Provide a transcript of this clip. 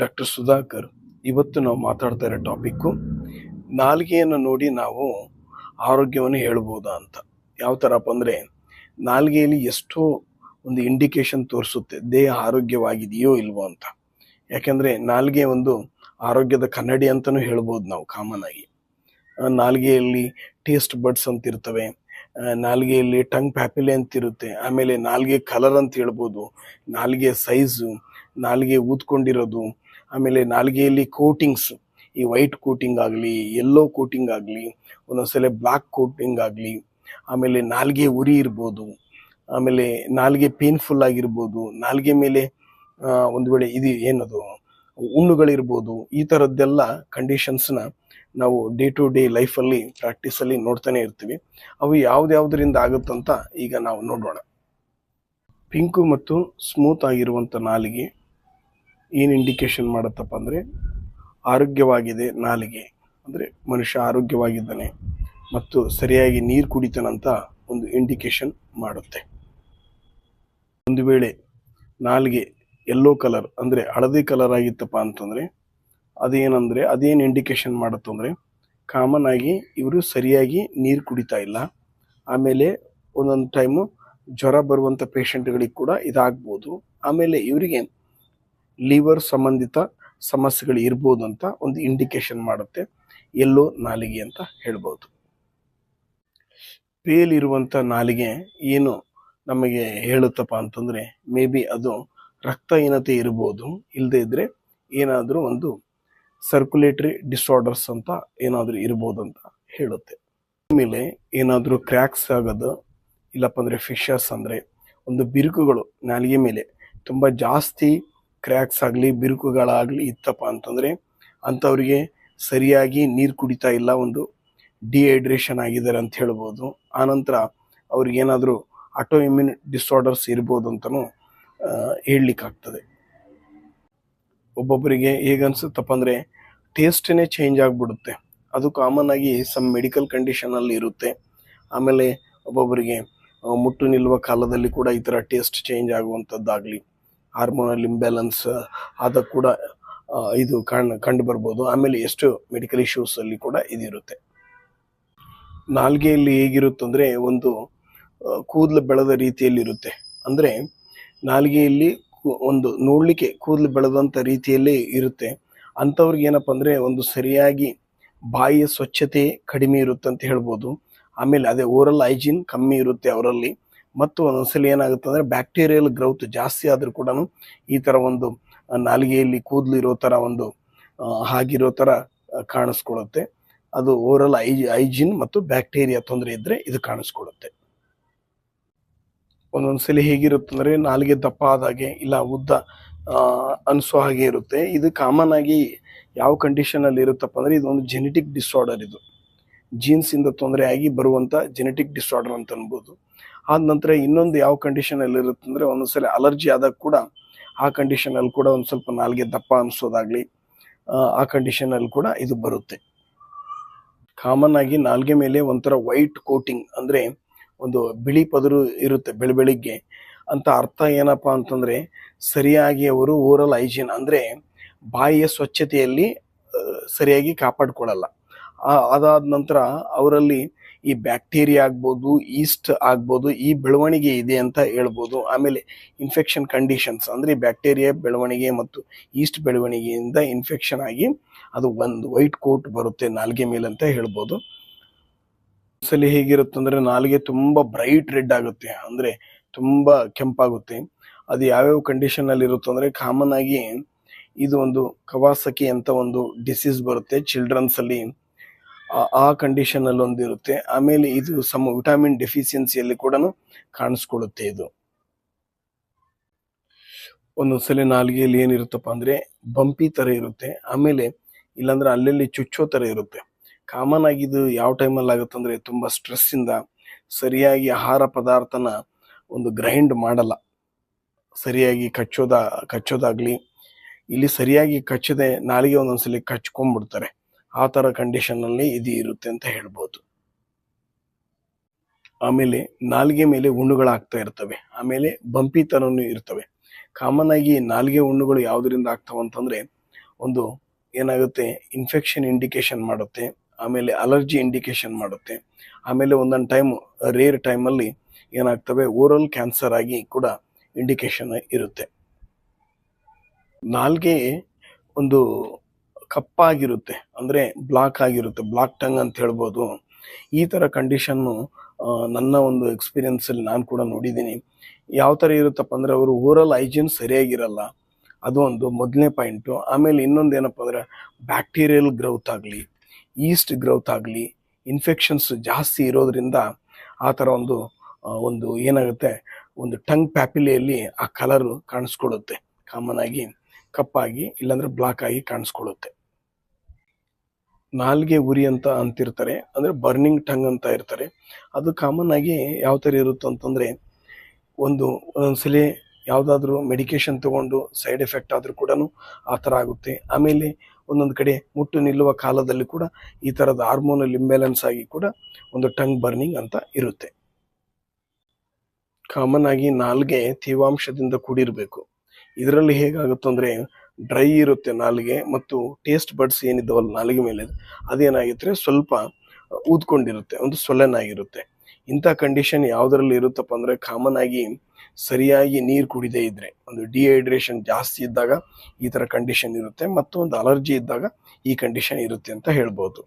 Doctor Sudhakar, ಇವತ್ತು ನಾವು ಮಾತಾಡ್ತಾ ಇರೋ ಟಾಪಿಕ್ಕು ನಾಲಿಗೆಯನ್ನು ನೋಡಿ ನಾವು ಆರೋಗ್ಯವನ್ನು ಹೇಳ್ಬೋದಾ ಅಂತ. ಯಾವ ಥರಪ್ಪ ಅಂದರೆ ನಾಲಿಗೆಯಲ್ಲಿ ಎಷ್ಟೋ ಒಂದು ಇಂಡಿಕೇಶನ್ ತೋರಿಸುತ್ತೆ, ದೇಹ ಆರೋಗ್ಯವಾಗಿದೆಯೋ ಇಲ್ವೋ ಅಂತ. ಯಾಕೆಂದರೆ ನಾಲ್ಗೆ ಒಂದು ಆರೋಗ್ಯದ ಕನ್ನಡಿ ಅಂತಲೂ ಹೇಳ್ಬೋದು ನಾವು ಕಾಮನ್ ಆಗಿ. ನಾಲ್ಗೆಯಲ್ಲಿ ಟೇಸ್ಟ್ ಬಡ್ಸ್ ಅಂತ ಇರ್ತವೆ ನಾಲ್ಗೆಯಲ್ಲಿ ಟಂಗ್ ಪ್ಯಾಪಿಲೆ ಅಂತ ಇರುತ್ತೆ, ಆಮೇಲೆ ನಾಲ್ಗೆ ಕಲರ್ ಅಂತ ಹೇಳ್ಬೋದು, ನಾಲಿಗೆ ಸೈಜು ನಾಲಿಗೆ ಊದ್ಕೊಂಡಿರೋದು ಆಮೇಲೆ ನಾಲ್ಗೆಯಲ್ಲಿ ಕೋಟಿಂಗ್ಸ್ ಈ ವೈಟ್ ಕೋಟಿಂಗ್ ಆಗಲಿ ಯೆಲ್ಲೋ ಕೋಟಿಂಗ್ ಆಗಲಿ, ಒಂದೊಂದ್ಸಲ ಬ್ಲ್ಯಾಕ್ ಕೋಟಿಂಗ್ ಆಗಲಿ, ಆಮೇಲೆ ನಾಲ್ಗೆ ಉರಿ ಇರ್ಬೋದು, ಆಮೇಲೆ ನಾಲ್ಗೆ ಪೇನ್ಫುಲ್ ಆಗಿರ್ಬೋದು, ನಾಲ್ಗೆ ಮೇಲೆ ಒಂದು ವೇಳೆ ಇದು ಏನದು ಹುಣ್ಣುಗಳಿರ್ಬೋದು ಈ ಥರದ್ದೆಲ್ಲ ಕಂಡೀಷನ್ಸ್ನ ನಾವು ಡೇ ಟು ಡೇ ಲೈಫಲ್ಲಿ ಪ್ರಾಕ್ಟೀಸಲ್ಲಿ ನೋಡ್ತಾನೆ ಇರ್ತೀವಿ. ಅವು ಯಾವ್ದ್ಯಾವ್ದರಿಂದ ಆಗುತ್ತಂತ ಈಗ ನಾವು ನೋಡೋಣ. ಪಿಂಕು ಮತ್ತು ಸ್ಮೂತ್ ಆಗಿರುವಂಥ ನಾಲಿಗೆ ಏನು ಇಂಡಿಕೇಶನ್ ಮಾಡುತ್ತಪ್ಪ ಅಂದರೆ ಆರೋಗ್ಯವಾಗಿದೆ ನಾಲಿಗೆ. ಅಂದರೆ ಮನುಷ್ಯ ಆರೋಗ್ಯವಾಗಿದ್ದಾನೆ ಮತ್ತು ಸರಿಯಾಗಿ ನೀರು ಕುಡಿತಾನಂತ ಒಂದು ಇಂಡಿಕೇಶನ್ ಮಾಡುತ್ತೆ. ಒಂದು ವೇಳೆ ನಾಲಿಗೆ ಎಲ್ಲೋ ಕಲರ್ ಅಂದರೆ ಹಳದಿ ಕಲರ್ ಆಗಿತ್ತಪ್ಪ ಅಂತಂದರೆ ಅದೇನಂದರೆ ಅದೇನು ಇಂಡಿಕೇಶನ್ ಮಾಡುತ್ತಂದರೆ ಕಾಮನ್ ಆಗಿ ಇವರು ಸರಿಯಾಗಿ ನೀರು ಕುಡಿತಾ ಇಲ್ಲ. ಆಮೇಲೆ ಒಂದೊಂದು ಟೈಮು ಜ್ವರ ಬರುವಂಥ ಪೇಷಂಟ್ಗಳಿಗೆ ಕೂಡ ಇದಾಗ್ಬೋದು. ಆಮೇಲೆ ಇವರಿಗೆ ಲಿವರ್ ಸಂಬಂಧಿತ ಸಮಸ್ಯೆಗಳು ಇರ್ಬೋದು ಅಂತ ಒಂದು ಇಂಡಿಕೇಶನ್ ಮಾಡುತ್ತೆ. ಎಲ್ಲೋ ನಾಲಿಗೆ ಅಂತ ಹೇಳ್ಬೋದು. ಪೇಲ್ ಇರುವಂಥ ನಾಲಿಗೆ ಏನು ನಮಗೆ ಹೇಳುತ್ತಪ್ಪ ಅಂತಂದರೆ ಮೇ ಬಿ ಅದು ರಕ್ತಹೀನತೆ ಇರ್ಬೋದು ಇಲ್ಲದೇ ಇದ್ದರೆ ಏನಾದರೂ ಒಂದು ಸರ್ಕ್ಯುಲೇಟರಿ ಡಿಸಾರ್ಡರ್ಸ್ ಅಂತ ಏನಾದರೂ ಇರ್ಬೋದು ಅಂತ ಹೇಳುತ್ತೆ. ಆಮೇಲೆ ಏನಾದರೂ ಕ್ರ್ಯಾಕ್ಸ್ ಆಗೋದು, ಇಲ್ಲಪ್ಪ ಅಂದರೆ ಫಿಶರ್ಸ್ ಅಂದರೆ ಒಂದು ಬಿರುಕುಗಳು ನಾಲಿಗೆ ಮೇಲೆ ತುಂಬ ಜಾಸ್ತಿ ಕ್ರ್ಯಾಕ್ಸ್ ಆಗಲಿ, ಬಿರುಕುಗಳಾಗಲಿ ಇತ್ತಪ್ಪ ಅಂತಂದರೆ ಅಂಥವ್ರಿಗೆ ಸರಿಯಾಗಿ ನೀರು ಕುಡಿತಾ ಇಲ್ಲ, ಒಂದು ಡಿಹೈಡ್ರೇಷನ್ ಆಗಿದ್ದಾರೆ ಅಂತ ಹೇಳ್ಬೋದು. ಆನಂತರ ಅವ್ರಿಗೇನಾದರೂ ಆಟೋ ಇಮ್ಯೂನ್ ಡಿಸಾರ್ಡರ್ಸ್ ಇರ್ಬೋದು ಅಂತಲೂ ಹೇಳಲಿಕ್ಕಾಗ್ತದೆ. ಒಬ್ಬೊಬ್ಬರಿಗೆ ಹೇಗನ್ಸುತ್ತಪ್ಪ ಅಂದರೆ ಟೇಸ್ಟೇ ಚೇಂಜ್ ಆಗಿಬಿಡುತ್ತೆ. ಅದು ಕಾಮನ್ ಆಗಿ ಸಮ್ ಮೆಡಿಕಲ್ ಕಂಡೀಷನಲ್ಲಿ ಇರುತ್ತೆ. ಆಮೇಲೆ ಒಬ್ಬೊಬ್ಬರಿಗೆ ಮುಟ್ಟು ನಿಲ್ಲುವ ಕಾಲದಲ್ಲಿ ಕೂಡ ಈ ಥರ ಟೇಸ್ಟ್ ಚೇಂಜ್ ಆಗುವಂಥದ್ದಾಗಲಿ ಹಾರ್ಮೋನಲ್ ಇಂಬ್ಯಾಲೆನ್ಸ್ ಆದ ಕೂಡ ಇದು ಕಾಣ್ ಕಂಡು ಬರ್ಬೋದು. ಆಮೇಲೆ ಎಷ್ಟು ಮೆಡಿಕಲ್ ಇಶ್ಯೂಸಲ್ಲಿ ಕೂಡ ಇದಿರುತ್ತೆ. ನಾಲ್ಗೆಯಲ್ಲಿ ಹೇಗಿರುತ್ತಂದರೆ ಒಂದು ಕೂದಲು ಬೆಳೆದ ರೀತಿಯಲ್ಲಿ ಇರುತ್ತೆ ಅಂದರೆ ನಾಲ್ಗೆಯಲ್ಲಿ ಒಂದು ನೋಡಲಿಕ್ಕೆ ಕೂದಲು ಬೆಳೆದಂಥ ರೀತಿಯಲ್ಲೇ ಇರುತ್ತೆ. ಅಂಥವ್ರಿಗೆ ಏನಪ್ಪ ಅಂದರೆ ಒಂದು ಸರಿಯಾಗಿ ಬಾಯಿಯ ಸ್ವಚ್ಛತೆ ಕಡಿಮೆ ಇರುತ್ತೆ ಅಂತ ಹೇಳ್ಬೋದು. ಆಮೇಲೆ ಅದೇ ಓರಲ್ ಹೈಜೀನ್ ಕಮ್ಮಿ ಇರುತ್ತೆ ಅವರಲ್ಲಿ. ಮತ್ತು ಒಂದೊಂದ್ಸಲ ಏನಾಗುತ್ತೆ ಅಂದರೆ ಬ್ಯಾಕ್ಟೀರಿಯಲ್ ಗ್ರೌತ್ ಜಾಸ್ತಿ ಆದರೂ ಕೂಡ ಈ ಥರ ಒಂದು ನಾಲಿಗೆಯಲ್ಲಿ ಕೂದಲು ಇರೋ ಥರ ಒಂದು ಹಾಗಿರೋ ಥರ ಕಾಣಿಸ್ಕೊಳುತ್ತೆ ಅದು ಓರಲ್ ಐ ಐಜಿನ್ ಮತ್ತು ಬ್ಯಾಕ್ಟೀರಿಯಾ ತೊಂದರೆ ಇದ್ದರೆ ಇದು ಕಾಣಿಸ್ಕೊಳ್ಳುತ್ತೆ. ಒಂದೊಂದ್ಸಲಿ ಹೇಗಿರುತ್ತೆ ಅಂದರೆ ನಾಲಿಗೆ ದಪ್ಪ ಆದಾಗೆ ಇಲ್ಲ ಉದ್ದ ಅನಿಸೋ ಹಾಗೆ ಇರುತ್ತೆ. ಇದು ಕಾಮನ್ ಆಗಿ ಯಾವ ಕಂಡೀಷನಲ್ಲಿ ಇರುತ್ತಪ್ಪ ಅಂದರೆ ಇದೊಂದು ಜೆನೆಟಿಕ್ ಡಿಸಾರ್ಡರ್ ಇದು. ಜೀನ್ಸಿಂದ ತೊಂದರೆ ಆಗಿ ಬರುವಂಥ ಜೆನೆಟಿಕ್ ಡಿಸಾರ್ಡರ್ ಅಂತ ಅನ್ಬೋದು. ಆದ ನಂತರ ಇನ್ನೊಂದು ಯಾವ ಕಂಡೀಷನಲ್ಲಿ ಇರುತ್ತೆ ಅಂದರೆ ಒಂದೊಂದ್ಸಲ ಅಲರ್ಜಿ ಆದಾಗ ಕೂಡ ಆ ಕಂಡೀಷನಲ್ಲಿ ಕೂಡ ಒಂದು ಸ್ವಲ್ಪ ನಾಲ್ಗೆ ದಪ್ಪ ಅನಿಸೋದಾಗಲಿ ಆ, ಕಂಡೀಷನಲ್ಲಿ ಕೂಡ ಇದು ಬರುತ್ತೆ. ಕಾಮನ್ ಆಗಿ ನಾಲ್ಗೆ ಮೇಲೆ ಒಂಥರ ವೈಟ್ ಕೋಟಿಂಗ್ ಅಂದರೆ ಒಂದು ಬಿಳಿ ಪದರು ಇರುತ್ತೆ ಬೆಳ ಬೆಳಿಗ್ಗೆ. ಅಂತ ಅರ್ಥ ಏನಪ್ಪ ಅಂತಂದರೆ ಸರಿಯಾಗಿ ಅವರು ಓರಲ್ ಹೈಜೀನ್ ಅಂದರೆ ಬಾಯಿಯ ಸ್ವಚ್ಛತೆಯಲ್ಲಿ ಸರಿಯಾಗಿ ಕಾಪಾಡಿಕೊಳ್ಳಲ್ಲ ಅದಾದ ನಂತರ ಅವರಲ್ಲಿ ಈ ಬ್ಯಾಕ್ಟೀರಿಯಾ ಆಗ್ಬೋದು, ಈಸ್ಟ್ ಆಗ್ಬೋದು, ಈ ಬೆಳವಣಿಗೆ ಇದೆ ಅಂತ ಹೇಳ್ಬೋದು. ಆಮೇಲೆ ಇನ್ಫೆಕ್ಷನ್ ಕಂಡೀಷನ್ಸ್ ಅಂದರೆ ಬ್ಯಾಕ್ಟೀರಿಯಾ ಬೆಳವಣಿಗೆ ಮತ್ತು ಈಸ್ಟ್ ಬೆಳವಣಿಗೆಯಿಂದ ಇನ್ಫೆಕ್ಷನ್ ಆಗಿ ಅದು ಒಂದು ವೈಟ್ ಕೋಟ್ ಬರುತ್ತೆ ನಾಲ್ಗೆ ಮೇಲೆ ಅಂತ ಹೇಳ್ಬೋದು. ಸಲ ಹೇಗಿರುತ್ತೆ ಅಂದರೆ ನಾಲಿಗೆ ತುಂಬ ಬ್ರೈಟ್ ರೆಡ್ ಆಗುತ್ತೆ, ಅಂದರೆ ತುಂಬ ಕೆಂಪಾಗುತ್ತೆ. ಅದು ಯಾವ್ಯಾವ ಕಂಡೀಷನಲ್ಲಿ ಇರುತ್ತೆ ಅಂದರೆ ಕಾಮನ್ ಆಗಿ ಇದು ಒಂದು ಕವಾಸಕಿ ಅಂತ ಒಂದು ಡಿಸೀಸ್ ಬರುತ್ತೆ ಚಿಲ್ಡ್ರನ್ಸ್ ಅಲ್ಲಿ. ಆ- ಕಂಡೀಷನ್ ಅಲ್ಲಿ ಒಂದಿರುತ್ತೆ ಆಮೇಲೆ ಇದು ಸಮ ವಿಟಮಿನ್ ಡೆಫಿಷಿಯನ್ಸಿಯಲ್ಲಿ ಕೂಡ ಕಾಣಿಸ್ಕೊಳ್ಳುತ್ತೆ ಇದು. ಒಂದೊಂದ್ಸಲ ನಾಲ್ಗೆಯಲ್ಲಿ ಏನಿರುತ್ತಪ್ಪ ಅಂದ್ರೆ ಬಂಪಿ ತರ ಇರುತ್ತೆ. ಆಮೇಲೆ ಇಲ್ಲಾಂದ್ರೆ ಅಲ್ಲಲ್ಲಿ ಚುಚ್ಚೋ ತರ ಇರುತ್ತೆ. ಕಾಮನ್ ಆಗಿ ಇದು ಯಾವ ಟೈಮಲ್ಲಿ ಆಗುತ್ತೆ ಅಂದ್ರೆ ತುಂಬಾ ಸ್ಟ್ರೆಸ್ ಇಂದ ಸರಿಯಾಗಿ ಆಹಾರ ಪದಾರ್ಥನ ಒಂದು ಗ್ರೈಂಡ್ ಮಾಡಲ್ಲ. ಸರಿಯಾಗಿ ಕಚ್ಚೋದ, ಕಚ್ಚೋದಾಗ್ಲಿ, ಇಲ್ಲಿ ಸರಿಯಾಗಿ ಕಚ್ಚದೆ, ನಾಲಿಗೆ ಒಂದೊಂದ್ಸಲಿ ಕಚ್ಕೊಂಡ್ಬಿಡ್ತಾರೆ. ಆ ಥರ ಕಂಡೀಷನಲ್ಲಿ ಇದು ಇರುತ್ತೆ ಅಂತ ಹೇಳ್ಬೋದು. ಆಮೇಲೆ ನಾಲ್ಗೆ ಮೇಲೆ ಹುಣ್ಣುಗಳಾಗ್ತಾ ಇರ್ತವೆ. ಆಮೇಲೆ ಬಂಪಿ ಥರನೂ ಇರ್ತವೆ. ಕಾಮನ್ ಆಗಿ ನಾಲ್ಗೆ ಹುಣ್ಣುಗಳು ಯಾವುದರಿಂದ ಆಗ್ತಾವಂತಂದರೆ ಒಂದು ಏನಾಗುತ್ತೆ ಇನ್ಫೆಕ್ಷನ್ ಇಂಡಿಕೇಶನ್ ಮಾಡುತ್ತೆ, ಆಮೇಲೆ ಅಲರ್ಜಿ ಇಂಡಿಕೇಶನ್ ಮಾಡುತ್ತೆ, ಆಮೇಲೆ ಒಂದೊಂದು ಟೈಮ್ ರೇರ್ ಟೈಮಲ್ಲಿ ಏನಾಗ್ತವೆ ಓರಲ್ ಕ್ಯಾನ್ಸರ್ ಆಗಿ ಕೂಡ ಇಂಡಿಕೇಶನ್ ಇರುತ್ತೆ. ನಾಲ್ಗೆ ಒಂದು ಕಪ್ಪಾಗಿರುತ್ತೆ, ಅಂದರೆ ಬ್ಲಾಕ್ ಆಗಿರುತ್ತೆ, ಬ್ಲಾಕ್ ಟಂಗ್ ಅಂತ ಹೇಳ್ಬೋದು. ಈ ಥರ ಕಂಡೀಷನ್ನು ನನ್ನ ಒಂದು ಎಕ್ಸ್ಪೀರಿಯನ್ಸಲ್ಲಿ ನಾನು ಕೂಡ ನೋಡಿದ್ದೀನಿ. ಯಾವ ಥರ ಇರುತ್ತಪ್ಪ ಅಂದರೆ ಅವರು ಓರಲ್ ಹೈಜೀನ್ ಸರಿಯಾಗಿರಲ್ಲ. ಅದು ಒಂದು ಮೊದಲನೇ ಪಾಯಿಂಟು ಆಮೇಲೆ ಇನ್ನೊಂದು ಏನಪ್ಪ ಅಂದರೆ ಬ್ಯಾಕ್ಟೀರಿಯಲ್ ಗ್ರೌತ್ ಆಗಲಿ ಈಸ್ಟ್ ಗ್ರೌತ್ ಆಗಲಿ ಇನ್ಫೆಕ್ಷನ್ಸ್ ಜಾಸ್ತಿ ಇರೋದ್ರಿಂದ ಆ ಥರ ಒಂದು ಒಂದು ಏನಾಗುತ್ತೆ, ಒಂದು ಟಂಗ್ ಪ್ಯಾಪಿಲಿಯಲ್ಲಿ ಆ ಕಲರು ಕಾಣಿಸ್ಕೊಳ್ಳುತ್ತೆ. ಕಾಮನ್ ಆಗಿ ಕಪ್ಪಾಗಿ, ಇಲ್ಲಾಂದ್ರೆ ಬ್ಲಾಕ್ ಆಗಿ ಕಾಣಿಸ್ಕೊಳ್ಳುತ್ತೆ. ನಾಲ್ಗೆ ಉರಿ ಅಂತ ಅಂತಿರ್ತಾರೆ, ಅಂದರೆ ಬರ್ನಿಂಗ್ ಟಂಗ್ ಅಂತ ಇರ್ತಾರೆ. ಅದು ಕಾಮನ್ ಆಗಿ ಯಾವ ಥರ ಇರುತ್ತೆ ಅಂತಂದ್ರೆ, ಒಂದು ಒಂದೊಂದ್ಸಲಿ ಯಾವುದಾದ್ರೂ ಮೆಡಿಕೇಶನ್ ತಗೊಂಡು ಸೈಡ್ ಎಫೆಕ್ಟ್ ಆದರೂ ಕೂಡ ಆ ಥರ ಆಗುತ್ತೆ. ಆಮೇಲೆ ಒಂದೊಂದು ಕಡೆ ಮುಟ್ಟು ನಿಲ್ಲುವ ಕಾಲದಲ್ಲಿ ಕೂಡ ಈ ಥರದ ಹಾರ್ಮೋನಲ್ ಇಂಬ್ಯಾಲೆನ್ಸ್ ಆಗಿ ಕೂಡ ಒಂದು ಟಂಗ್ ಬರ್ನಿಂಗ್ ಅಂತ ಇರುತ್ತೆ. ಕಾಮನ್ ಆಗಿ ನಾಲ್ಗೆ ತೇವಾಂಶದಿಂದ ಕೂಡಿರಬೇಕು. ಇದರಲ್ಲಿ ಹೇಗಾಗುತ್ತೆ ಅಂದರೆ ಡ್ರೈ ಇರುತ್ತೆ ನಾಲಿಗೆ ಮತ್ತು ಟೇಸ್ಟ್ ಬಡ್ಸ್ ಏನಿದ್ದಾವಲ್ಲ ನಾಲಿಗೆ ಮೇಲೆ, ಅದೇನಾಗಿದ್ರೆ ಸ್ವಲ್ಪ ಊದ್ಕೊಂಡಿರುತ್ತೆ, ಒಂದು ಸೊಲೆನಾಗಿರುತ್ತೆ. ಇಂಥ ಕಂಡೀಷನ್ ಯಾವುದರಲ್ಲಿ ಇರುತ್ತಪ್ಪ ಅಂದರೆ ಕಾಮನ್ ಆಗಿ ಸರಿಯಾಗಿ ನೀರು ಕುಡಿದೇ ಇದ್ರೆ, ಒಂದು ಡಿಹೈಡ್ರೇಷನ್ ಜಾಸ್ತಿ ಇದ್ದಾಗ ಈ ಥರ ಕಂಡೀಷನ್ ಇರುತ್ತೆ ಮತ್ತು ಒಂದು ಅಲರ್ಜಿ ಇದ್ದಾಗ ಈ ಕಂಡೀಷನ್ ಇರುತ್ತೆ ಅಂತ ಹೇಳ್ಬೋದು.